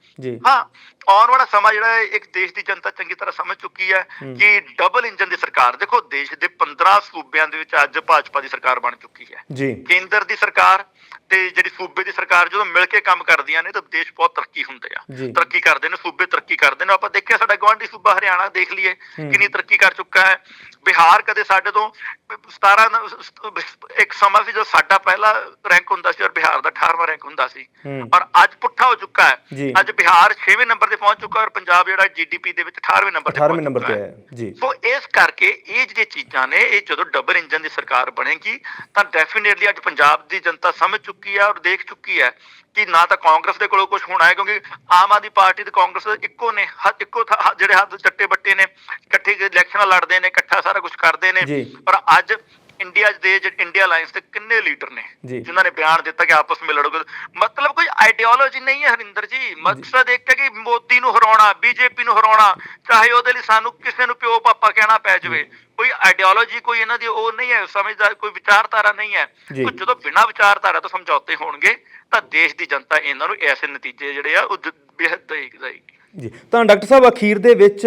ਹਾਂ ਆਉਣ ਵਾਲਾ ਸਮਾਂ ਜਿਹੜਾ ਹੈ ਇੱਕ ਦੇਸ਼ ਦੀ ਜਨਤਾ ਚੰਗੀ ਤਰ੍ਹਾਂ ਸਮਝ ਚੁੱਕੀ ਹੈ ਕਿ ਡਬਲ ਇੰਜਨ ਦੀ ਸਰਕਾਰ ਦੇਖੋ ਦੇਸ਼ ਦੇ 15 ਸੂਬਿਆਂ ਦੇ ਵਿੱਚ ਅੱਜ ਭਾਜਪਾ ਦੀ ਸਰਕਾਰ ਬਣ ਚੁੱਕੀ ਹੈ। ਜੀ। ਕੇਂਦਰ ਦੀ ਸਰਕਾਰ ਤੇ ਜਿਹੜੀ ਸੂਬੇ ਦੀ ਸਰਕਾਰ ਜਦੋਂ ਮਿਲ ਕੇ ਕੰਮ ਕਰਦੀਆਂ ਨੇ ਤਾਂ ਦੇਸ਼ ਬਹੁਤ ਤਰੱਕੀ ਹੁੰਦੇ ਆ। ਤਰੱਕੀ ਕਰਦੇ ਨੇ ਸੂਬੇ ਤਰੱਕੀ ਕਰਦੇ ਨੇ। ਆਪਾਂ ਦੇਖਿਆ ਸਾਡਾ ਗਵਾਂਢੀ ਸੂਬਾ ਹਰਿਆਣਾ ਦੇਖ ਲਈਏ ਕਿੰਨੀ ਤਰੱਕੀ ਕਰ ਚੁੱਕਾ ਹੈ। ਬਿਹਾਰ ਕਦੇ ਸਾਡੇ ਤੋਂ 17 ਨ- ਇੱਕ ਸਮਾਂ ਸੀ ਜਦੋਂ ਸਾਡਾ ਪਹਿਲਾ ਰੈਂਕ ਹੁੰਦਾ ਸੀ ਔਰ ਬਿਹਾਰ ਦਾ 18ਵਾਂ ਰੈਂਕ ਹੁੰਦਾ ਸੀ। ਔਰ ਅੱਜ ਪੁੱਠਾ ਹੋ ਚੁੱਕਾ। ਹੈ ਅੱਜ ਬਿਹਾਰ 6ਵੇਂ ਨੰਬਰ ਤੇ ਪਹੁੰਚ ਚੁੱਕਾ ਔਰ ਪੰਜਾਬ ਜਿਹੜਾ ਜੀਡੀਪੀ ਦੇ ਵਿੱਚ 18ਵੇਂ ਨੰਬਰ ਤੇ 18ਵੇਂ ਪਹੁੰਚ ਨੰਬਰ ਤੇ ਹੈ ਜੀ ਸੋ ਇਸ ਕਰਕੇ ਇਹ ਜਿਹੜੀਆਂ ਚੀਜ਼ਾਂ ਨੇ ਇਹ ਜਦੋਂ ਡਬਲ ਇੰਜਨ ਦੀ ਸਰਕਾਰ ਬਣੇਗੀ ਤਾਂ ਡੈਫੀਨੇਟਲੀ ਅੱਜ ਪੰਜਾਬ ਦੀ ਜਨਤਾ ਸਮਝ ਚੁੱਕੀ ਹੈ ਔਰ ਦੇਖ ਚੁੱਕੀ ਹੈ ਕਿ ਨਾ ਤਾਂ ਕਾਂਗਰਸ ਦੇ ਕੋਲੋਂ ਕੁਝ ਹੋਣਾ ਹੈ ਕਿਉਂਕਿ ਆਮ ਆਦਮੀ ਪਾਰਟੀ ਤੇ ਕਾਂਗਰਸ ਇੱਕੋ ਨੇ ਹੱਥ ਇੱਕੋ ਜਿਹੜੇ ਹੱਥ ਚੱਟੇ ਬੱਟੇ ਨੇ ਇਕੱਠੇ ਇਲੈਕਸ਼ਨਾਂ ਲੜਦੇ ਨੇ ਇਕੱਠਾ ਸਾਰਾ ਕੁਝ ਕਰਦੇ ਨੇ। ਪਰ ਅੱਜ ਇੰਡੀਆ ਦੇ ਜਿਹੜੇ ਇੰਡੀਆ ਅਲਾਈਅੰਸ ਦੇ ਕਿੰਨੇ ਲੀਡਰ ਨੇ। ਜਿਨ੍ਹਾਂ ਨੇ ਬਿਆਨ ਦਿੱਤਾ ਕਿ ਆਪਸ ਵਿੱਚ ਲੜੋਗੇ ਮਤਲਬ ਕੋਈ ਆਈਡੀਓਲੋਜੀ ਨਹੀਂ ਹੈ ਹਰਿੰਦਰ ਜੀ ਮਕਸਦ ਇੱਕ ਹੈ ਕਿ ਮੋਦੀ ਨੂੰ ਹਰਾਉਣਾ ਬੀਜੇਪੀ ਨੂੰ ਹਰਾਉਣਾ ਚਾਹੇ ਉਹਦੇ ਲਈ ਸਾਨੂੰ ਕਿਸੇ ਨੂੰ ਪਿਓ ਪਾਪਾ ਕਹਿਣਾ ਪੈ ਜਾਵੇ ਕੋਈ ਆਈਡੀਓਲੋਜੀ ਕੋਈ ਇਹਨਾਂ ਦੀ ਉਹ ਨਹੀਂ ਹੈ ਸਮਝਦਾਰ ਕੋਈ ਵਿਚਾਰਧਾਰਾ ਨਹੀਂ ਹੈ। ਜਦੋਂ ਬਿਨਾਂ ਵਿਚਾਰਧਾਰਾ ਤੋਂ ਸਮਝੌਤੇ ਹੋਣਗੇ ਤਾਂ ਦੇਸ਼ ਦੀ ਜਨਤਾ ਇਹਨਾਂ ਨੂੰ ਐਸੇ ਨਤੀਜੇ ਜਿਹੜੇ ਆ ਉਹ ਬੇਹੱਦ ਦੇਗੀ ਦੇਗੀ ਜੀ। ਤਾਂ ਡਾਕਟਰ ਸਾਹਿਬ ਅਖੀਰ ਦੇ ਵਿੱਚ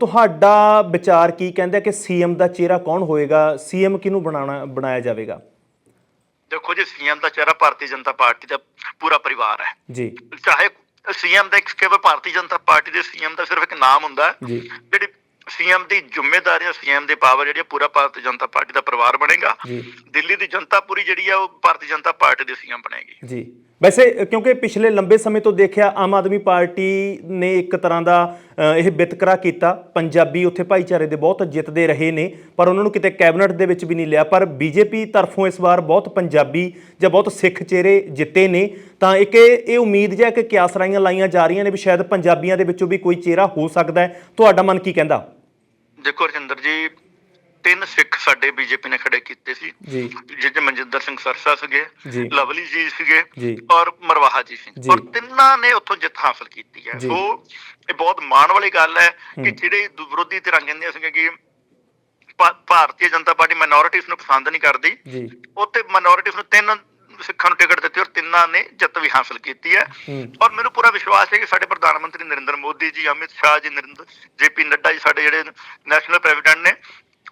ਤੁਹਾਡਾ ਵਿਚਾਰ ਕੀ ਕਹਿੰਦਾ ਕਿ ਸੀਐਮ ਦਾ ਚਿਹਰਾ ਕੌਣ ਹੋਏਗਾ? ਸੀਐਮ ਕਿਹਨੂੰ ਬਣਾਉਣਾ ਬਣਾਇਆ ਜਾਵੇਗਾ? ਦੇਖੋ ਜੀ ਸੀਐਮ ਦਾ ਚਿਹਰਾ ਭਾਰਤੀ ਜਨਤਾ ਪਾਰਟੀ ਦਾ ਪੂਰਾ ਪਰਿਵਾਰ ਹੈ। ਜੀ। ਚਾਹੇ ਸੀਐਮ ਦਾ ਇੱਕ ਕੇਵਲ ਭਾਰਤੀ ਜਨਤਾ ਪਾਰਟੀ ਦੇ ਸੀਐਮ ਦਾ ਸਿਰਫ ਇੱਕ ਨਾਮ ਹੁੰਦਾ। ਜਿਹੜੀ ਸੀਐਮ ਦੀ ਜ਼ਿੰਮੇਵਾਰੀਆਂ ਸੀਐਮ ਦੇ ਪਾਵਰ ਜਿਹੜੀ ਪੂਰਾ ਭਾਰਤੀ ਜਨਤਾ ਪਾਰਟੀ ਦਾ ਪਰਿਵਾਰ ਬਣੇਗਾ। ਦਿੱਲੀ ਦੀ ਜਨਤਾ ਪੂਰੀ ਜਿਹੜੀ ਆ ਉਹ ਭਾਰਤੀ ਜਨਤਾ ਪਾਰਟੀ ਦੇ ਸੀਐਮ ਬਣੇਗੀ। ਜੀ। ਵੈਸੇ ਕਿਉਂਕਿ ਪਿਛਲੇ ਲੰਬੇ ਸਮੇਂ ਤੋਂ ਦੇਖਿਆ ਆਮ ਆਦਮੀ ਪਾਰਟੀ ਨੇ ਇੱਕ ਤਰ੍ਹਾਂ ਦਾ ਇਹ ਵਿਤਕਰਾ ਕੀਤਾ। ਪੰਜਾਬੀ ਉੱਥੇ ਭਾਈਚਾਰੇ ਦੇ ਬਹੁਤ ਜਿੱਤਦੇ ਰਹੇ ਨੇ ਪਰ ਉਹਨਾਂ ਨੂੰ ਕਿਤੇ ਕੈਬਨਿਟ ਦੇ ਵਿੱਚ ਵੀ ਨਹੀਂ ਲਿਆ। ਪਰ ਬੀਜੇਪੀ ਤਰਫੋਂ ਇਸ ਵਾਰ ਬਹੁਤ ਪੰਜਾਬੀ ਜਾਂ ਬਹੁਤ ਸਿੱਖ ਚਿਹਰੇ ਜਿੱਤੇ ਨੇ। ਤਾਂ ਇੱਕ ਇਹ ਉਮੀਦ ਜਾਂ ਕਿ ਕਿਆਸ ਰਾਈਆਂ ਲਾਈਆਂ ਜਾ ਰਹੀਆਂ ਨੇ ਵੀ ਸ਼ਾਇਦ ਪੰਜਾਬੀਆਂ ਦੇ ਵਿੱਚੋਂ ਵੀ ਕੋਈ ਚਿਹਰਾ ਹੋ ਸਕਦਾ ਹੈ। ਤੁਹਾਡਾ ਮਨ ਕੀ ਕਹਿੰਦਾ? ਦੇਖੋ ਰਜਿੰਦਰ ਜੀ ਤਿੰਨ ਸਿੱਖ ਸਾਡੇ ਬੀਜੇਪੀ ਨੇ ਖੜੇ ਕੀਤੇ ਸੀ ਜੀ ਜਿਹਦੇ ਮਨਜਿੰਦਰ ਸਿੰਘ ਸਰਸਾ ਸੀਗੇ। ਲਵਲੀ ਜੀ ਸੀਗੇ। ਔਰ ਮਰਵਾਹਾ ਜੀ ਸੀ ਜੀ। ਔਰ ਤਿੰਨਾਂ ਨੇ ਉੱਥੋਂ ਜਿੱਤ ਹਾਸਲ ਕੀਤੀ ਹੈ। ਸੋ ਇਹ ਬਹੁਤ ਮਾਣ ਵਾਲੀ ਗੱਲ ਹੈ ਕਿ ਜਿਹੜੇ ਵਿਰੋਧੀ ਧਿਰਾਂ ਕਹਿੰਦੀਆਂ ਸੀਗੀਆਂ ਕਿ ਭਾਰਤੀ ਜਨਤਾ ਪਾਰਟੀ ਮਾਈਨੋਰਿਟੀਜ਼ ਨੂੰ ਪਸੰਦ ਨਹੀਂ ਕਰਦੀ ਉੱਥੇ ਮਾਈਨੋਰਿਟੀਜ਼ ਨੂੰ ਤਿੰਨ ਸਿੱਖਾਂ ਨੂੰ ਟਿਕਟ ਦਿੱਤੀ ਔਰ ਤਿੰਨਾਂ ਨੇ ਜਿੱਤ ਵੀ ਹਾਸਲ ਕੀਤੀ ਹੈ। ਔਰ ਮੈਨੂੰ ਪੂਰਾ ਵਿਸ਼ਵਾਸ ਹੈ ਕਿ ਸਾਡੇ ਪ੍ਰਧਾਨ ਮੰਤਰੀ ਨਰਿੰਦਰ ਮੋਦੀ ਜੀ ਅਮਿਤ ਸ਼ਾਹ ਜੀ ਨਰਿੰਦਰ ਜੇਪੀ ਨੱਡਾ ਜੀ ਸਾਡੇ ਜਿਹੜੇ ਨੈਸ਼ਨਲ ਪ੍ਰੈਜ਼ੀਡੈਂਟ ਨੇ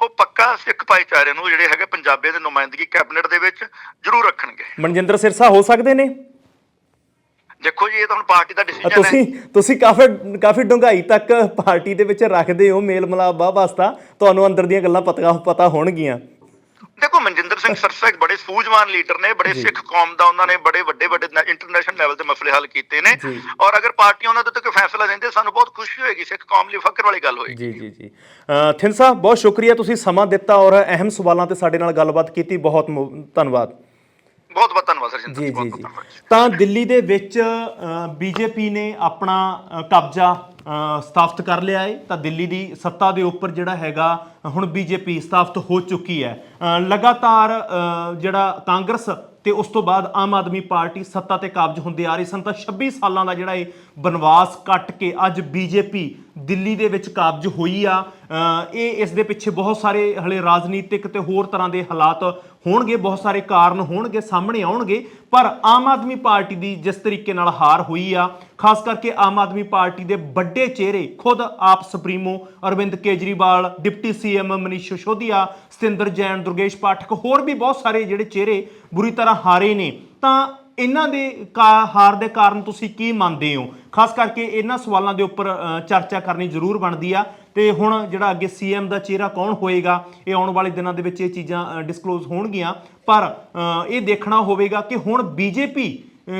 ਉਹ ਪੱਕਾ ਸਿੱਖ ਭਾਈਚਾਰੇ ਨੂੰ ਜਿਹੜੇ ਹੈਗੇ ਪੰਜਾਬੀਆਂ ਦੀ ਨੁਮਾਇੰਦਗੀ ਕੈਬਨਿਟ ਦੇ ਵਿੱਚ ਜ਼ਰੂਰ ਰੱਖਣਗੇ। ਮਨਜਿੰਦਰ ਸਿਰਸਾ ਹੋ ਸਕਦੇ ਨੇ? ਦੇਖੋ ਜੀ ਇਹ ਤਾਂ ਹੁਣ ਪਾਰਟੀ ਦਾ ਡਿਸੀਜਨ ਹੈ। ਤੁਸੀਂ ਤੁਸੀਂ ਕਾਫੀ ਕਾਫੀ ਡੂੰਘਾਈ ਤੱਕ ਪਾਰਟੀ ਦੇ ਵਿੱਚ ਰੱਖਦੇ ਹੋ ਮੇਲ ਮਿਲਾਪ ਵਾਸਤਾ ਤੁਹਾਨੂੰ ਅੰਦਰ ਦੀਆਂ ਗੱਲਾਂ ਪਤਾ ਪਤਾ ਹੋਣਗੀਆਂ। ਦੇਖੋ ਮਨਜਿੰਦਰ ਸਿੰਘ ਸਰਸਾ ਇੱਕ ਬੜੇ ਸੂਝਵਾਨ ਲੀਡਰ ਨੇ ਬੜੇ ਸਿੱਖ ਕੌਮ ਦਾ ਉਹਨਾਂ ਨੇ ਬੜੇ ਵੱਡੇ ਵੱਡੇ ਇੰਟਰਨੈਸ਼ਨਲ ਲੈਵਲ ਤੇ ਮਸਲੇ ਹੱਲ ਕੀਤੇ ਨੇ। ਔਰ ਅਗਰ ਪਾਰਟੀ ਉਹਨਾਂ ਦੇ ਉੱਤੇ ਕੋਈ ਫੈਸਲਾ ਲੈਂਦੇ ਸਾਨੂੰ ਬਹੁਤ ਖੁਸ਼ੀ ਹੋਏਗੀ ਸਿੱਖ ਕੌਮ ਲਈ ਫਖਰ ਵਾਲੀ ਗੱਲ ਹੋਏਗੀ। ਜੀ ਜੀ ਜੀ। ਸਾਹਿਬ ਬਹੁਤ ਸ਼ੁਕਰੀਆ ਤੁਸੀਂ ਸਮਾਂ ਦਿੱਤਾ ਔਰ ਅਹਿਮ ਸਵਾਲਾਂ ਤੇ ਸਾਡੇ ਨਾਲ ਗੱਲਬਾਤ ਕੀਤੀ ਬਹੁਤ ਧੰਨਵਾਦ। ਬਹੁਤ ਬਹੁਤ ਧੰਨਵਾਦ ਸਰ ਜਿੰਦਰ ਜੀ ਜੀ। ਤਾਂ ਦਿੱਲੀ ਦੇ ਵਿੱਚ ਬੀਜੇਪੀ ਨੇ ਆਪਣਾ ਕਬਜ਼ਾ ਸਥਾਪਿਤ ਕਰ ਲਿਆ ਹੈ ਤਾਂ ਦਿੱਲੀ ਦੀ ਸੱਤਾ ਦੇ ਉੱਪਰ ਜਿਹੜਾ ਹੈਗਾ, ਹੁਣ ਬੀਜੇਪੀ ਸਥਾਪਿਤ ਹੋ ਚੁੱਕੀ ਹੈ। ਲਗਾਤਾਰ ਜਿਹੜਾ ਕਾਂਗਰਸ ਤੇ ਉਸ ਤੋਂ ਬਾਅਦ ਆਮ ਆਦਮੀ ਪਾਰਟੀ ਸੱਤਾ ਤੇ ਕਾਬਜ ਹੁੰਦੇ ਆ ਰਹੀ ਸਨ, ਤਾਂ 26 ਸਾਲਾਂ ਦਾ ਜਿਹੜਾ ਇਹ ਬਨਵਾਸ ਕੱਟ ਕੇ ਅੱਜ ਬੀਜੇਪੀ ਦਿੱਲੀ ਦੇ ਵਿੱਚ ਕਾਬਜ ਹੋਈ ਆ। ਇਹ ਇਸ ਦੇ ਪਿੱਛੇ ਬਹੁਤ ਸਾਰੇ ਹਲੇ ਰਾਜਨੀਤਿਕ ਤੇ ਹੋਰ ਤਰ੍ਹਾਂ ਦੇ ਹਾਲਾਤ ਹੋਣਗੇ, ਬਹੁਤ ਸਾਰੇ ਕਾਰਨ ਹੋਣਗੇ, ਸਾਹਮਣੇ ਆਉਣਗੇ, ਪਰ ਆਮ ਆਦਮੀ ਪਾਰਟੀ ਦੀ ਜਿਸ ਤਰੀਕੇ ਨਾਲ ਹਾਰ ਹੋਈ ਆ, ਖਾਸ ਕਰਕੇ ਆਮ ਆਦਮੀ ਪਾਰਟੀ ਦੇ ਵੱਡੇ ਚਿਹਰੇ, ਖੁਦ AAP supremo Arvind Kejriwal, deputy CM Manish Sisodia Satinder Jain, Durgesh Pathak, ਹੋਰ ਵੀ ਬਹੁਤ ਸਾਰੇ ਜਿਹੜੇ ਚਿਹਰੇ ਬੁਰੀ ਤਰ੍ਹਾਂ ਹਾਰੇ ਨੇ, ਤਾਂ ਇਹਨਾਂ ਦੇ ਕਾ- ਹਾਰ ਦੇ ਕਾਰਨ ਤੁਸੀਂ ਕੀ ਮੰਨਦੇ ਹੋ? ਖਾਸ ਕਰਕੇ ਇਹਨਾਂ ਸਵਾਲਾਂ ਦੇ ਉੱਪਰ ਚਰਚਾ ਕਰਨੀ ਜ਼ਰੂਰ ਬਣਦੀ ਆ। ਤੇ ਹੁਣ ਜਿਹੜਾ ਅੱਗੇ ਸੀਐਮ ਦਾ ਚਿਹਰਾ ਕੌਣ ਹੋਏਗਾ? ਇਹ ਆਉਣ ਵਾਲੇ ਦਿਨਾਂ ਦੇ ਵਿੱਚ ਇਹ ਚੀਜ਼ਾਂ ਡਿਸਕਲੋਜ਼ ਹੋਣਗੀਆਂ। ਪਰ ਇਹ ਦੇਖਣਾ ਹੋਵੇਗਾ ਕਿ ਹੁਣ ਬੀਜੇਪੀ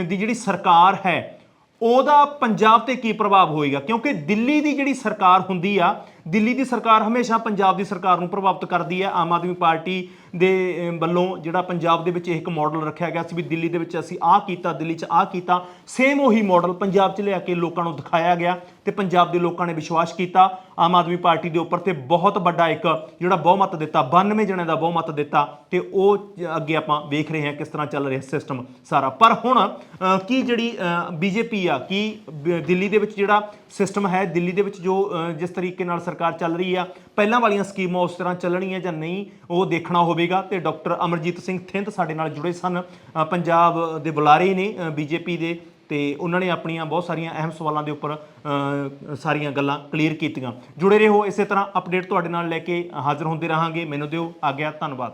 ਦੀ ਜਿਹੜੀ ਸਰਕਾਰ ਹੈ, ਉਹਦਾ ਪੰਜਾਬ ਤੇ ਕੀ ਪ੍ਰਭਾਵ ਹੋਏਗਾ? ਕਿਉਂਕਿ ਦਿੱਲੀ ਦੀ ਜਿਹੜੀ ਸਰਕਾਰ ਹੁੰਦੀ ਆ ਦਿੱਲੀ ਦੀ ਸਰਕਾਰ ਹਮੇਸ਼ਾ ਪੰਜਾਬ ਦੀ ਸਰਕਾਰ ਨੂੰ ਪ੍ਰਭਾਵਿਤ ਕਰਦੀ ਹੈ। ਆਮ ਆਦਮੀ ਪਾਰਟੀ ਦੇ ਵੱਲੋਂ ਜਿਹੜਾ ਪੰਜਾਬ ਦੇ ਵਿੱਚ ਇਹ ਇੱਕ ਮਾਡਲ ਰੱਖਿਆ ਗਿਆ ਸੀ ਵੀ ਦਿੱਲੀ ਦੇ ਵਿੱਚ ਅਸੀਂ ਆਹ ਕੀਤਾ, ਦਿੱਲੀ 'ਚ ਆਹ ਕੀਤਾ ਸੇਮ ਉਹੀ ਮਾਡਲ ਪੰਜਾਬ 'ਚ ਲਿਆ ਕੇ ਲੋਕਾਂ ਨੂੰ ਦਿਖਾਇਆ ਗਿਆ ਤੇ ਪੰਜਾਬ ਦੇ ਲੋਕਾਂ ਨੇ ਵਿਸ਼ਵਾਸ ਕੀਤਾ। ਆਮ ਆਦਮੀ ਪਾਰਟੀ ਦੇ ਉੱਪਰ ਤੇ ਬਹੁਤ ਵੱਡਾ ਇੱਕ ਜਿਹੜਾ ਬਹੁਮਤ ਦਿੱਤਾ 92 ਜਣਿਆਂ ਦਾ ਬਹੁਮਤ ਦਿੱਤਾ ਤੇ ਉਹ ਅੱਗੇ ਆਪਾਂ ਵੇਖ ਰਹੇ ਹਾਂ ਕਿਸ ਤਰ੍ਹਾਂ ਚੱਲ ਰਿਹਾ ਸਿਸਟਮ ਸਾਰਾ। ਪਰ ਹੁਣ ਕੀ ਜਿਹੜੀ ਬੀਜੇਪੀ ਆ, ਕੀ ਦਿੱਲੀ ਦੇ ਵਿੱਚ ਜਿਹੜਾ ਸਿਸਟਮ ਹੈ, ਦਿੱਲੀ ਦੇ ਵਿੱਚ ਜੋ ਜਿਸ ਤਰੀਕੇ ਨਾਲ ਸਰਕਾਰ ਚੱਲ ਰਹੀ ਆ। ਪਹਿਲਾਂ ਵਾਲੀਆਂ ਸਕੀਮਾਂ ਉਸ ਤਰ੍ਹਾਂ ਚੱਲਣੀਆਂ ਜਾਂ ਨਹੀਂ, ਉਹ ਦੇਖਣਾ ਹੋਵੇਗਾ ਤੇ ਡਾਕਟਰ ਅਮਰਜੀਤ ਸਿੰਘ ਥਿੰਦ ਸਾਡੇ ਨਾਲ ਜੁੜੇ ਸਨ। ਪੰਜਾਬ ਦੇ ਬੁਲਾਰੇ ਨੇ ਬੀਜੇਪੀ ਦੇ, ਤੇ ਉਹਨਾਂ ਨੇ ਆਪਣੀਆਂ ਬਹੁਤ ਸਾਰੀਆਂ ਅਹਿਮ ਸਵਾਲਾਂ ਦੇ ਉੱਪਰ ਸਾਰੀਆਂ ਗੱਲਾਂ ਕਲੀਅਰ ਕੀਤੀਆਂ। ਜੁੜੇ ਰਹੋ ਇਸੇ ਤਰ੍ਹਾਂ, ਅਪਡੇਟ ਤੁਹਾਡੇ ਨਾਲ ਲੈ ਕੇ ਹਾਜ਼ਰ ਹੁੰਦੇ ਰਹਾਂਗੇ। ਮੈਨੂੰ ਦਿਓ ਆਗਿਆ, ਧੰਨਵਾਦ।